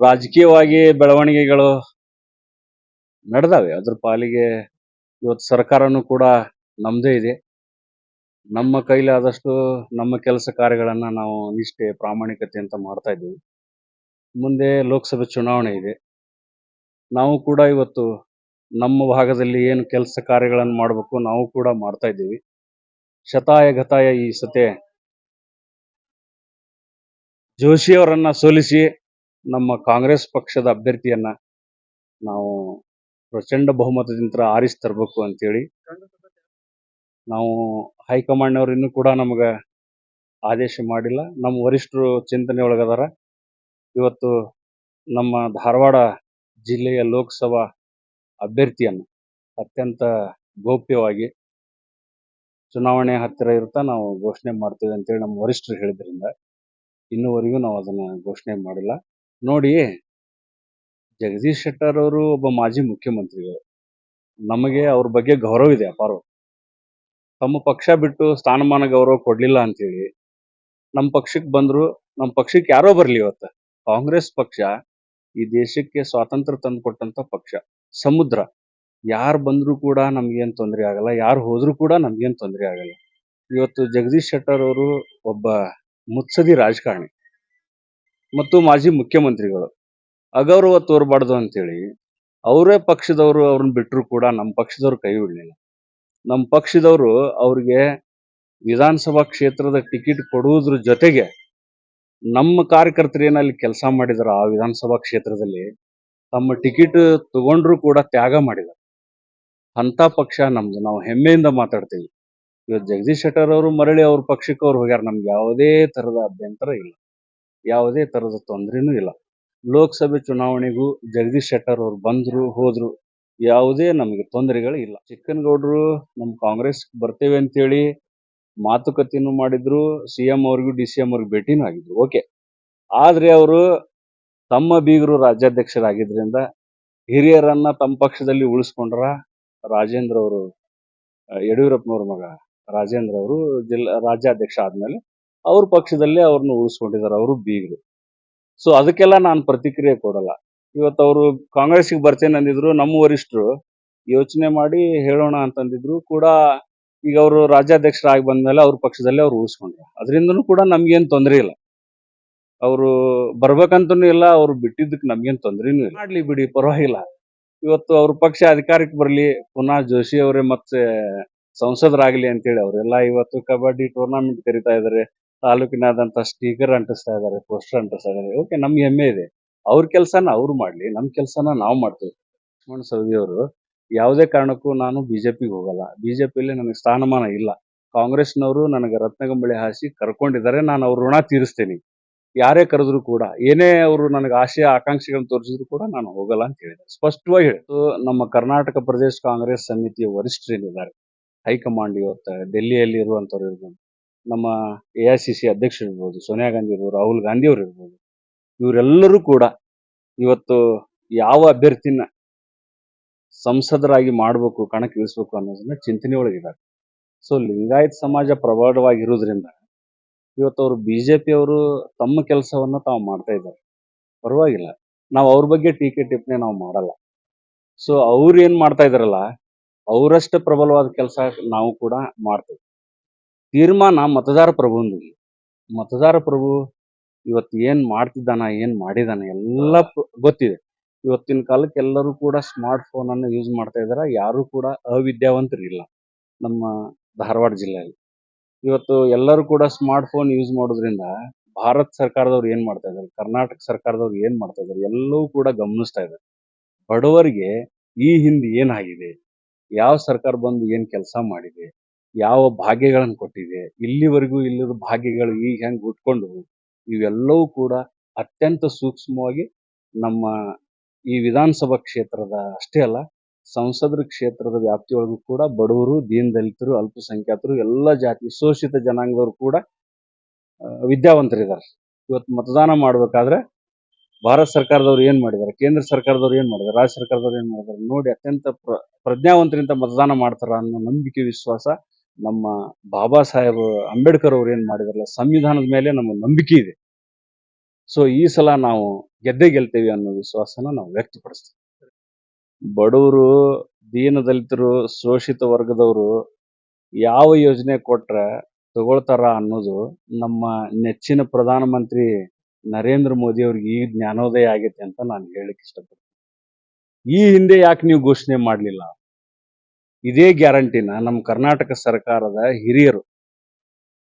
ರಾಜಕೀಯವಾಗಿ ಬೆಳವಣಿಗೆಗಳು ನಡೆದಾವೆ. ಅದ್ರ ಪಾಲಿಗೆ ಇವತ್ತು ಸರ್ಕಾರನೂ ಕೂಡ ನಮ್ಮದೇ ಇದೆ. ನಮ್ಮ ಕೈಲಿ ಆದಷ್ಟು ನಮ್ಮ ಕೆಲಸ ಕಾರ್ಯಗಳನ್ನ ನಾವು ನಿಷ್ಠೆ, ಪ್ರಾಮಾಣಿಕತೆ ಅಂತ ಮಾಡ್ತಾ ಇದ್ದೀವಿ. ಮುಂದೆ ಲೋಕಸಭೆ ಚುನಾವಣೆ ಇದೆ. ನಾವು ಕೂಡ ಇವತ್ತು ನಮ್ಮ ಭಾಗದಲ್ಲಿ ಏನು ಕೆಲಸ ಕಾರ್ಯಗಳನ್ನು ಮಾಡಬೇಕು ನಾವು ಕೂಡ ಮಾಡ್ತಾ ಇದ್ದೀವಿ. ಶತಾಯ ಗತಾಯ ಈ ಸತೆ ಜೋಶಿ ಅವರನ್ನ ಸೋಲಿಸಿ ನಮ್ಮ ಕಾಂಗ್ರೆಸ್ ಪಕ್ಷದ ಅಭ್ಯರ್ಥಿಯನ್ನ ನಾವು ಪ್ರಚಂಡ ಬಹುಮತದಿಂದ ಆರಿಸಿ ತರಬೇಕು ಅಂತೇಳಿ ನಾವು ಹೈಕಮಾಂಡ್ನವ್ರು ಇನ್ನೂ ಕೂಡ ನಮಗೆ ಆದೇಶ ಮಾಡಿಲ್ಲ. ನಮ್ಮ ವರಿಷ್ಠರು ಚಿಂತನೆ ಒಳಗದಾರ. ಇವತ್ತು ನಮ್ಮ ಧಾರವಾಡ ಜಿಲ್ಲೆಯ ಲೋಕಸಭಾ ಅಭ್ಯರ್ಥಿಯನ್ನು ಅತ್ಯಂತ ಗೌಪ್ಯವಾಗಿ ಚುನಾವಣೆ ಹತ್ತಿರ ಇರ್ತಾ ನಾವು ಘೋಷಣೆ ಮಾಡ್ತೇವೆ ಅಂತೇಳಿ ನಮ್ಮ ವರಿಷ್ಠರು ಹೇಳಿದ್ರಿಂದ ಇನ್ನುವರೆಗೂ ನಾವು ಅದನ್ನ ಘೋಷಣೆ ಮಾಡಿಲ್ಲ. ನೋಡಿ, ಜಗದೀಶ್ ಶೆಟ್ಟರ್ ಅವರು ಒಬ್ಬ ಮಾಜಿ ಮುಖ್ಯಮಂತ್ರಿಗಳು. ನಮಗೆ ಅವ್ರ ಬಗ್ಗೆ ಗೌರವ ಇದೆ ಅಪಾರ. ತಮ್ಮ ಪಕ್ಷ ಬಿಟ್ಟು ಸ್ಥಾನಮಾನ ಗೌರವ ಕೊಡ್ಲಿಲ್ಲ ಅಂತೇಳಿ ನಮ್ಮ ಪಕ್ಷಕ್ಕೆ ಬಂದ್ರು ನಮ್ಮ ಪಕ್ಷಕ್ಕೆ ಯಾರೋ ಬರ್ಲಿ ಇವತ್ತು. ಕಾಂಗ್ರೆಸ್ ಪಕ್ಷ ಈ ದೇಶಕ್ಕೆ ಸ್ವಾತಂತ್ರ್ಯ ತಂದು ಕೊಟ್ಟಂತ ಪಕ್ಷ. ಸಮುದ್ರ. ಯಾರು ಬಂದ್ರು ಕೂಡ ನಮ್ಗೇನು ತೊಂದರೆ ಆಗಲ್ಲ. ಯಾರು ಹೋದ್ರು ಕೂಡ ನಮ್ಗೇನು ತೊಂದರೆ ಆಗಲ್ಲ. ಇವತ್ತು ಜಗದೀಶ್ ಶೆಟ್ಟರ್ ಅವರು ಒಬ್ಬ ಮುತ್ಸದಿ ರಾಜಕಾರಣಿ. ಮತ್ತು ಮಾಜಿ ಮುಖ್ಯಮಂತ್ರಿಗಳು. ಅಗೌರವ ತೋರಬಾರ್ದು ಅಂತೇಳಿ ಅವರೇ ಪಕ್ಷದವರು ಅವ್ರನ್ನ ಬಿಟ್ಟರು ಕೂಡ ನಮ್ಮ ಪಕ್ಷದವ್ರು ಕೈ ಬಿಡಲಿಲ್ಲ ನಮ್ಮ ಪಕ್ಷದವರು ಅವ್ರಿಗೆ ವಿಧಾನಸಭಾ ಕ್ಷೇತ್ರದ ಟಿಕೆಟ್ ಕೊಡುವುದ್ರ ಜೊತೆಗೆ ನಮ್ಮ ಕಾರ್ಯಕರ್ತರು ಏನಲ್ಲಿ ಕೆಲಸ ಮಾಡಿದಾರ ಆ ವಿಧಾನಸಭಾ ಕ್ಷೇತ್ರದಲ್ಲಿ ತಮ್ಮ ಟಿಕೆಟ್ ತಗೊಂಡ್ರು ಕೂಡ ತ್ಯಾಗ ಮಾಡಿದ್ದಾರೆ ಅಂತ ಪಕ್ಷ ನಮ್ದು. ನಾವು ಹೆಮ್ಮೆಯಿಂದ ಮಾತಾಡ್ತೀವಿ. ಇವತ್ತು ಜಗದೀಶ್ ಶೆಟ್ಟರ್ ಅವರು ಮರಳಿ ಅವ್ರ ಪಕ್ಷಕ್ಕೆ ಅವ್ರು ಹೋಗ್ಯಾರ. ನಮ್ಗೆ ಯಾವುದೇ ಥರದ ಅಭ್ಯಂತರ ಇಲ್ಲ. ಯಾವುದೇ ತರದ ತೊಂದರೆನೂ ಇಲ್ಲ. ಲೋಕಸಭೆ ಚುನಾವಣೆಗೂ ಜಗದೀಶ್ ಶೆಟ್ಟರ್ ಅವರು ಬಂದ್ರು, ಹೋದ್ರು ಯಾವುದೇ ನಮಗೆ ತೊಂದರೆಗಳು ಇಲ್ಲ. ಚಿಕ್ಕನಗೌಡರು ನಮ್ಮ ಕಾಂಗ್ರೆಸ್ ಬರ್ತೇವೆ ಅಂತೇಳಿ ಮಾತುಕತೆನೂ ಮಾಡಿದ್ರು, ಸಿ ಎಂ ಅವ್ರಿಗೂ, ಡಿ ಸಿ ಎಂ ಅವ್ರಿಗೆ ಭೇಟಿನೂ ಆಗಿದ್ರು. ಓಕೆ. ಆದ್ರೆ ಅವರು ತಮ್ಮ ಬೀಗರು ರಾಜ್ಯಾಧ್ಯಕ್ಷರಾಗಿದ್ರಿಂದ ಹಿರಿಯರನ್ನ ತಮ್ಮ ಪಕ್ಷದಲ್ಲಿ ಉಳಿಸ್ಕೊಂಡ್ರ ರಾಜೇಂದ್ರ ಅವರು, ಯಡಿಯೂರಪ್ಪನವ್ರ ಮಗ ರಾಜೇಂದ್ರ ಅವರು ಜಿಲ್ಲಾ ರಾಜ್ಯಾಧ್ಯಕ್ಷ ಆದ್ಮೇಲೆ ಅವ್ರ ಪಕ್ಷದಲ್ಲೇ ಅವ್ರನ್ನ ಉಳಿಸ್ಕೊಂಡಿದ್ದಾರೆ, ಅವರು ಬೀಗರು. ಸೊ ಅದಕ್ಕೆಲ್ಲ ನಾನು ಪ್ರತಿಕ್ರಿಯೆ ಕೊಡಲ್ಲ. ಇವತ್ತು ಅವರು ಕಾಂಗ್ರೆಸ್ಗೆ ಬರ್ತೇನೆ ಅಂದಿದ್ರು, ನಮ್ಮ ವರಿಷ್ಠರು ಯೋಚನೆ ಮಾಡಿ ಹೇಳೋಣ ಅಂತಂದಿದ್ರು ಕೂಡ ಈಗ ಅವರು ರಾಜ್ಯಾಧ್ಯಕ್ಷರಾಗಿ ಬಂದ್ಮೇಲೆ ಅವ್ರ ಪಕ್ಷದಲ್ಲೇ ಅವ್ರು ಉಳಿಸ್ಕೊಂಡ್ರು. ಅದರಿಂದನೂ ಕೂಡ ನಮ್ಗೇನು ತೊಂದರೆ ಇಲ್ಲ. ಅವರು ಬರ್ಬೇಕಂತನೂ ಇಲ್ಲ, ಅವ್ರು ಬಿಟ್ಟಿದ್ದಕ್ಕೆ ನಮ್ಗೇನು ತೊಂದರೆನೂ ಇಲ್ಲ. ಮಾಡ್ಲಿ ಬಿಡಿ, ಪರವಾಗಿಲ್ಲ. ಇವತ್ತು ಅವ್ರ ಪಕ್ಷ ಅಧಿಕಾರಕ್ಕೆ ಬರಲಿ, ಪುನಃ ಜೋಶಿ ಅವರೇ ಮತ್ತೆ ಸಂಸದರಾಗಲಿ ಅಂತೇಳಿ ಅವರೆಲ್ಲ ಇವತ್ತು ಕಬಡ್ಡಿ ಟೂರ್ನಾಮೆಂಟ್ ಕರಿತಾ ಇದಾರೆ ತಾಲೂಕಿನಾದಂತ ಸ್ಟೀಕರ್ ಅಂಟಿಸ್ತಾ ಇದ್ದಾರೆ, ಪೋಸ್ಟರ್ ಅಂಟಿಸ್ತಾ ಇದ್ದಾರೆ. ಓಕೆ ನಮ್ಗೆ ಹೆಮ್ಮೆ ಇದೆ. ಅವ್ರ ಕೆಲಸನ ಅವ್ರು ಮಾಡ್ಲಿ, ನಮ್ ಕೆಲಸನ ನಾವು ಮಾಡ್ತೀವಿ. ಲಕ್ಷ್ಮಣ ಸವದಿ ಅವರು, ಯಾವುದೇ ಕಾರಣಕ್ಕೂ ನಾನು ಬಿಜೆಪಿಗೆ ಹೋಗಲ್ಲ. ಬಿಜೆಪಿಯಲ್ಲಿ ನನಗೆ ಸ್ಥಾನಮಾನ ಇಲ್ಲ. ಕಾಂಗ್ರೆಸ್ನವರು ನನಗೆ ರತ್ನಗಂಬಳಿ ಹಾಸಿ ಕರ್ಕೊಂಡಿದ್ದಾರೆ, ನಾನು ಅವ್ರ ಋಣ ತೀರಿಸ್ತೇನೆ. ಯಾರೇ ಕರೆದ್ರು ಕೂಡ, ಏನೇ ಅವರು ನನಗೆ ಆಶಯ ಆಕಾಂಕ್ಷೆಗಳನ್ನು ತೋರಿಸಿದ್ರು ಕೂಡ ನಾನು ಹೋಗಲ್ಲ ಅಂತ ಹೇಳಿದೆ ಸ್ಪಷ್ಟವಾಗಿ ಹೇಳಿದ್ರು ನಮ್ಮ ಕರ್ನಾಟಕ ಪ್ರದೇಶ ಕಾಂಗ್ರೆಸ್ ಸಮಿತಿಯ ವರಿಷ್ಠರೇನಿದ್ದಾರೆ ಹೈಕಮಾಂಡ್ ಇವತ್ತು ಡೆಲ್ಲಿಯಲ್ಲಿ ಇರುವಂತವ್ರು ಇರ್ಬೋದು. ನಮ್ಮ ಎ ಐ ಸಿ ಸಿ ಅಧ್ಯಕ್ಷರು ಇರ್ಬೋದು ಸೋನಿಯಾ ಗಾಂಧಿ ಇರ್ಬೋದು ರಾಹುಲ್ ಗಾಂಧಿ ಅವರು ಇರ್ಬೋದು ಇವರೆಲ್ಲರೂ ಕೂಡ ಇವತ್ತು ಯಾವ ಅಭ್ಯರ್ಥಿನ ಸಂಸದರಾಗಿ ಮಾಡಬೇಕು, ಕಣಕ್ಕೆ ಇಳಿಸ್ಬೇಕು ಅನ್ನೋದನ್ನ ಚಿಂತನೆ ಒಳಗಿದ್ದಾರೆ ಸೊ ಲಿಂಗಾಯತ್ ಸಮಾಜ ಪ್ರಬಲವಾಗಿರೋದ್ರಿಂದ ಇವತ್ತು ಅವರು ಬಿಜೆಪಿ ಅವರು ತಮ್ಮ ಕೆಲಸವನ್ನ ತಾವು ಮಾಡ್ತಾ ಇದ್ದಾರೆ. ಪರವಾಗಿಲ್ಲ. ನಾವು ಅವ್ರ ಬಗ್ಗೆ ಟೀಕೆ ಟಿಪ್ಪಣಿ ನಾವು ಮಾಡಲ್ಲ. ಸೊ ಅವ್ರು ಏನ್ ಮಾಡ್ತಾ ಇದಾರಲ್ಲ ಅವರಷ್ಟು ಪ್ರಬಲವಾದ ಕೆಲಸ ನಾವು ಕೂಡ ಮಾಡ್ತೇವೆ. ತೀರ್ಮಾನ ಮತದಾರ ಪ್ರಭುವಿಗೆ ಮತದಾರ ಪ್ರಭು ಇವತ್ತು ಏನ್ ಮಾಡ್ತಿದ್ದಾನ, ಏನ್ ಮಾಡಿದಾನ ಎಲ್ಲ ಗೊತ್ತಿದೆ. ಇವತ್ತಿನ ಕಾಲಕ್ಕೆ ಎಲ್ಲರೂ ಕೂಡ ಸ್ಮಾರ್ಟ್ ಫೋನ್ ಅನ್ನು ಯೂಸ್ ಮಾಡ್ತಾ ಇದಾರೆ. ಯಾರು ಕೂಡ ಅವಿದ್ಯಾವಂತರಿಲ್ಲ ನಮ್ಮ ಧಾರವಾಡ ಜಿಲ್ಲೆಯಲ್ಲಿ. ಇವತ್ತು ಎಲ್ಲರೂ ಕೂಡ ಸ್ಮಾರ್ಟ್ ಫೋನ್ ಯೂಸ್ ಮಾಡೋದ್ರಿಂದ ಭಾರತ ಸರ್ಕಾರದವ್ರು ಏನ್ ಮಾಡ್ತಾ ಇದಾರೆ, ಕರ್ನಾಟಕ ಸರ್ಕಾರದವ್ರು ಏನ್ ಮಾಡ್ತಾ ಇದ್ದಾರೆ ಎಲ್ಲವೂ ಕೂಡ ಗಮನಿಸ್ತಾ ಇದ್ದಾರೆ ಬಡವರಿಗೆ ಈ ಹಿಂದೆ ಏನಾಗಿದೆ ಯಾವ ಸರ್ಕಾರ ಬಂದು ಏನ್ ಕೆಲಸ ಮಾಡಿದೆ ಯಾವ ಭಾಗ್ಯಗಳನ್ನು ಕೊಟ್ಟಿದೆ, ಇಲ್ಲಿವರೆಗೂ ಇಲ್ಲದ ಭಾಗ್ಯಗಳು ಈಗ ಹೆಂಗ್ ಉಟ್ಕೊಂಡು ಇವೆಲ್ಲವೂ ಕೂಡ ಅತ್ಯಂತ ಸೂಕ್ಷ್ಮವಾಗಿ ನಮ್ಮ ಈ ವಿಧಾನಸಭಾ ಕ್ಷೇತ್ರದ ಅಷ್ಟೇ ಅಲ್ಲ, ಸಂಸದರ ಕ್ಷೇತ್ರದ ವ್ಯಾಪ್ತಿಯೊಳಗೂ ಕೂಡ ಬಡವರು ದೀನ್ ದಲಿತರು ಅಲ್ಪಸಂಖ್ಯಾತರು, ಎಲ್ಲ ಜಾತಿ, ಶೋಷಿತ ಜನಾಂಗದವರು ಕೂಡ ವಿದ್ಯಾವಂತರಿದ್ದಾರೆ ಇವತ್ತು ಮತದಾನ ಮಾಡ್ಬೇಕಾದ್ರೆ ಭಾರತ ಸರ್ಕಾರದವ್ರು ಏನ್ ಮಾಡಿದ್ದಾರೆ ಕೇಂದ್ರ ಸರ್ಕಾರದವ್ರು ಏನ್ ಮಾಡಿದ್ದಾರೆ ರಾಜ್ಯ ಸರ್ಕಾರದವ್ರು ಏನ್ ಮಾಡಿದ್ದಾರೆ ನೋಡಿ ಅತ್ಯಂತ ಪ್ರ, ಪ್ರಜ್ಞಾವಂತರಿಂದ ಮತದಾನ ಮಾಡ್ತಾರ ಅನ್ನೋ ನಂಬಿಕೆ, ವಿಶ್ವಾಸ ನಮ್ಮ ಬಾಬಾ ಸಾಹೇಬ್ ಅಂಬೇಡ್ಕರ್ ಅವ್ರು ಏನ್ ಮಾಡಿದಾರಲ್ಲ, ಸಂವಿಧಾನದ ಮೇಲೆ ನಮ್ಮ ನಂಬಿಕೆ ಇದೆ. ಸೊ ಈ ಸಲ ನಾವು ಗೆದ್ದೆ ಗೆಲ್ತೇವೆ ಅನ್ನೋ ವಿಶ್ವಾಸನ ನಾವು ವ್ಯಕ್ತಪಡಿಸ್ತೀವಿ. ಬಡವರು, ದೀನದಲಿತರು, ಶೋಷಿತ ವರ್ಗದವರು ಯಾವ ಯೋಜನೆ ಕೊಟ್ರೆ ತಗೊಳ್ತಾರ ಅನ್ನೋದು ನಮ್ಮ ನೆಚ್ಚಿನ ಪ್ರಧಾನಮಂತ್ರಿ ನರೇಂದ್ರ ಮೋದಿ ಅವ್ರಿಗೆ ಈ ಜ್ಞಾನೋದಯ ಆಗೈತೆ ಅಂತ ನಾನು ಹೇಳಕ್ ಇಷ್ಟಪಡ್ತೀನಿ. ಈ ಹಿಂದೆ ಯಾಕೆ ನೀವು ಘೋಷಣೆ ಮಾಡಲಿಲ್ಲ? ಇದೇ ಗ್ಯಾರಂಟಿನ ನಮ್ಮ ಕರ್ನಾಟಕ ಸರ್ಕಾರದ ಹಿರಿಯರು,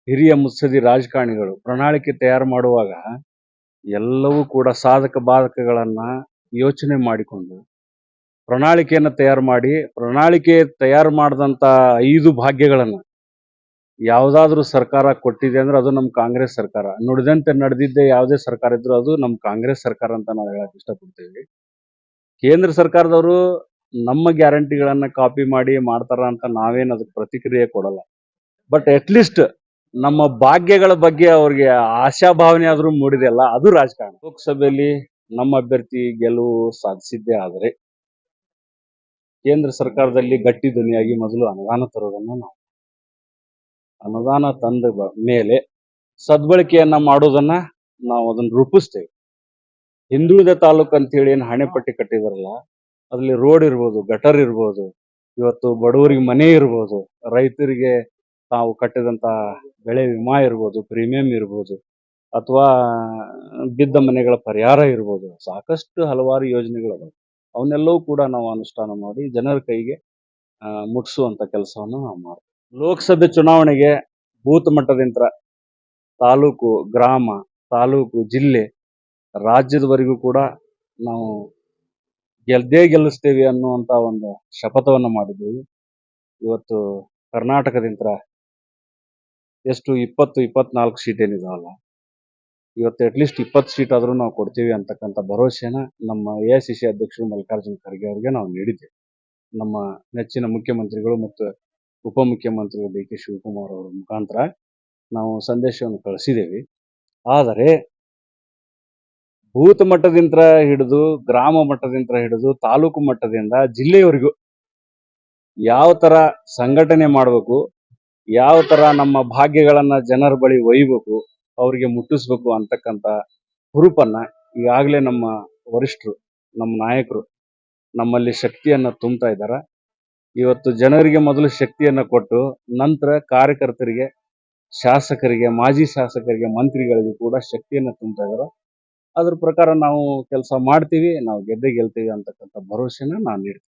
ಹಿರಿಯ ಮುತ್ಸದಿ ರಾಜಕಾರಣಿಗಳು ಪ್ರಣಾಳಿಕೆ ತಯಾರು ಮಾಡುವಾಗ ಎಲ್ಲವೂ ಕೂಡ ಸಾಧಕ ಬಾಧಕಗಳನ್ನ ಯೋಚನೆ ಮಾಡಿಕೊಂಡು ಪ್ರಣಾಳಿಕೆಯನ್ನು ತಯಾರು ಮಾಡಿ, ಪ್ರಣಾಳಿಕೆ ತಯಾರು ಮಾಡಿದಂಥ ಐದು ಭಾಗ್ಯಗಳನ್ನ ಯಾವುದಾದ್ರೂ ಸರ್ಕಾರ ಕೊಟ್ಟಿದೆ ಅಂದ್ರೆ ಅದು ನಮ್ಮ ಕಾಂಗ್ರೆಸ್ ಸರ್ಕಾರ. ನುಡಿದಂತೆ ನಡೆದಿದ್ದೆ ಯಾವುದೇ ಸರ್ಕಾರ ಇದ್ರೂ ಅದು ನಮ್ಮ ಕಾಂಗ್ರೆಸ್ ಸರ್ಕಾರ ಅಂತ ನಾವು ಹೇಳಕ್ ಇಷ್ಟಪಡ್ತೀವಿ. ಕೇಂದ್ರ ಸರ್ಕಾರದವರು ನಮ್ಮ ಗ್ಯಾರಂಟಿಗಳನ್ನ ಕಾಪಿ ಮಾಡಿ ಮಾಡ್ತಾರ ಅಂತ ನಾವೇನು ಅದಕ್ಕೆ ಪ್ರತಿಕ್ರಿಯೆ ಕೊಡಲ್ಲ. ಬಟ್ ಅಟ್ಲೀಸ್ಟ್ ನಮ್ಮ ಭಾಗ್ಯಗಳ ಬಗ್ಗೆ ಅವ್ರಿಗೆ ಆಶಾಭಾವನೆ ಆದ್ರೂ ಮೂಡಿದೆಯಲ್ಲ ಅದು ರಾಜಕಾರಣ. ಲೋಕಸಭೆಯಲ್ಲಿ ನಮ್ಮ ಅಭ್ಯರ್ಥಿ ಗೆಲುವು ಸಾಧಿಸಿದ್ದೇ ಆದರೆ ಕೇಂದ್ರ ಸರ್ಕಾರದಲ್ಲಿ ಗಟ್ಟಿ ಧ್ವನಿಯಾಗಿ ಮೊದಲು ಅನುದಾನ ತರೋದನ್ನ ನಾವು. ಅನುದಾನ ತಂದ ಮೇಲೆ ಸದ್ಬಳಕೆಯನ್ನ ಮಾಡೋದನ್ನ ನಾವು ಅದನ್ನ ರೂಪಿಸ್ತೇವೆ. ಹಿಂದುಳಿದ ತಾಲೂಕು ಅಂತ ಹೇಳಿ ಏನು ಹಣೆಪಟ್ಟಿ ಕಟ್ಟಿದಾರಲ್ಲ ಅದ್ರಲ್ಲಿ ರೋಡ್ ಇರ್ಬೋದು ಗಟರ್ ಇರ್ಬೋದು ಇವತ್ತು ಬಡವರಿಗೆ ಮನೆ ಇರ್ಬೋದು ರೈತರಿಗೆ ತಾವು ಕಟ್ಟಿದಂತ ಬೆಳೆ ವಿಮಾ ಇರ್ಬೋದು ಪ್ರೀಮಿಯಂ ಇರ್ಬೋದು ಅಥವಾ ಬಿದ್ದ ಮನೆಗಳ ಪರಿಹಾರ ಇರ್ಬೋದು ಸಾಕಷ್ಟು ಹಲವಾರು ಯೋಜನೆಗಳು ಅವನ್ನೆಲ್ಲವೂ ಕೂಡ ನಾವು ಅನುಷ್ಠಾನ ಮಾಡಿ ಜನರ ಕೈಗೆ ಆ, ಮುಟ್ಟಿಸುವಂತ ಕೆಲಸವನ್ನು ನಾವು ಮಾಡ್ತೀವಿ. ಲೋಕಸಭೆ ಚುನಾವಣೆಗೆ ಬೂತ್ ಮಟ್ಟದಿಂದ ತಾಲೂಕು ಗ್ರಾಮ ತಾಲೂಕು ಜಿಲ್ಲೆ ರಾಜ್ಯದವರೆಗೂ ಕೂಡ ನಾವು ಗೆದ್ದೇ ಗೆಲ್ಲಿಸ್ತೇವೆ ಅನ್ನುವಂತ ಒಂದು ಶಪಥವನ್ನು ಮಾಡಿದ್ದೀವಿ. ಇವತ್ತು ಕರ್ನಾಟಕದಿಂದ ಎಷ್ಟು ಇಪ್ಪತ್ತು, ಇಪ್ಪತ್ನಾಲ್ಕು ಸೀಟ್ ಏನಿದಾವಲ್ಲ, ಇವತ್ತು ಅಟ್ಲೀಸ್ಟ್ ಇಪ್ಪತ್ತು ಸೀಟ್ ಆದ್ರೂ ನಾವು ಕೊಡ್ತೀವಿ ಅಂತಕ್ಕಂಥ ಭರವಸೆನ ನಮ್ಮ ಎ ಐ ಸಿ ಸಿ ಅಧ್ಯಕ್ಷರು ಮಲ್ಲಿಕಾರ್ಜುನ ಖರ್ಗೆ ಅವರಿಗೆ ನಾವು ನೀಡಿದ್ದೇವೆ. ನಮ್ಮ ನೆಚ್ಚಿನ ಮುಖ್ಯಮಂತ್ರಿಗಳು ಮತ್ತು ಉಪಮುಖ್ಯಮಂತ್ರಿಗಳು ಡಿ ಕೆ ಶಿವಕುಮಾರ್ ಅವರ ಮುಖಾಂತರ ನಾವು ಸಂದೇಶವನ್ನು ಕಳಿಸಿದ್ದೇವೆ. ಆದರೆ ಬೂತ್ ಮಟ್ಟದಿಂದ ಹಿಡಿದು ಗ್ರಾಮ ಮಟ್ಟದಿಂದ ಹಿಡಿದು ತಾಲೂಕು ಮಟ್ಟದಿಂದ ಜಿಲ್ಲೆಯವರೆಗೂ ಯಾವ ತರ ಸಂಘಟನೆ ಮಾಡಬೇಕು, ಯಾವ ತರ ನಮ್ಮ ಭಾಗ್ಯಗಳನ್ನ ಜನರ ಬಳಿ ಒಯ್ಯಬೇಕು ಅವರಿಗೆ ಮುಟ್ಟಿಸ್ಬೇಕು ಅಂತಕ್ಕಂಥ ಹುರುಪನ್ನ ಈಗಾಗಲೇ ನಮ್ಮ ವರಿಷ್ಠರು, ನಮ್ಮ ನಾಯಕರು ನಮ್ಮಲ್ಲಿ ಶಕ್ತಿಯನ್ನ ತುಂಬ್ತಾ ಇದ್ದಾರೆ. ಇವತ್ತು ಜನರಿಗೆ ಮೊದಲು ಶಕ್ತಿಯನ್ನ ಕೊಟ್ಟು ನಂತರ ಕಾರ್ಯಕರ್ತರಿಗೆ, ಶಾಸಕರಿಗೆ, ಮಾಜಿ ಶಾಸಕರಿಗೆ, ಮಂತ್ರಿಗಳಿಗೆ ಕೂಡ ಶಕ್ತಿಯನ್ನ ತುಂಬ್ತಾ ಇದ್ದಾರೆ. ಅದ್ರ ಪ್ರಕಾರ ನಾವು ಕೆಲಸ ಮಾಡ್ತೀವಿ ನಾವು ಗೆದ್ದೇ ಗೆಲ್ತೀವಿ ಅಂತಕ್ಕಂಥ ಭರವಸೆನ ನಾನು ನೀಡ್ತೀನಿ.